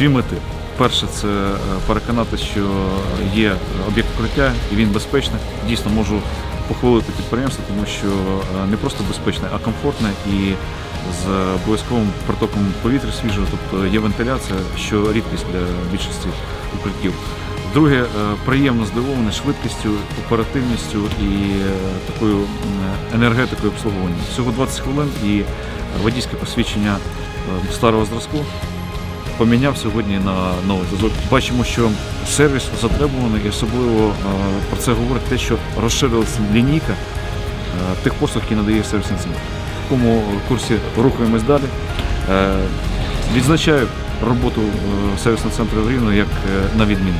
дві мети. Перше, це е, переконати, що є об'єкт укриття і він безпечний. Дійсно можу похвалити підприємство, тому що е, не просто безпечне, а комфортне і з обов'язковим притоком повітря свіжого, тобто є вентиляція, що рідкість для більшості укриттів. Друге, приємно здивований швидкістю, оперативністю і е, такою енергетикою обслуговування. Всього 20 хвилин і водійське посвідчення старого зразку поміняв сьогодні на новий. зв'язок. Бачимо, що сервіс затребуваний і особливо е, про це говорить те, що розширилася лінійка е, тих послуг, які надає сервісний центр. В такому курсі рухаємось далі. Е, Відзначаю роботу сервісного центру в Рівно як на відмінну.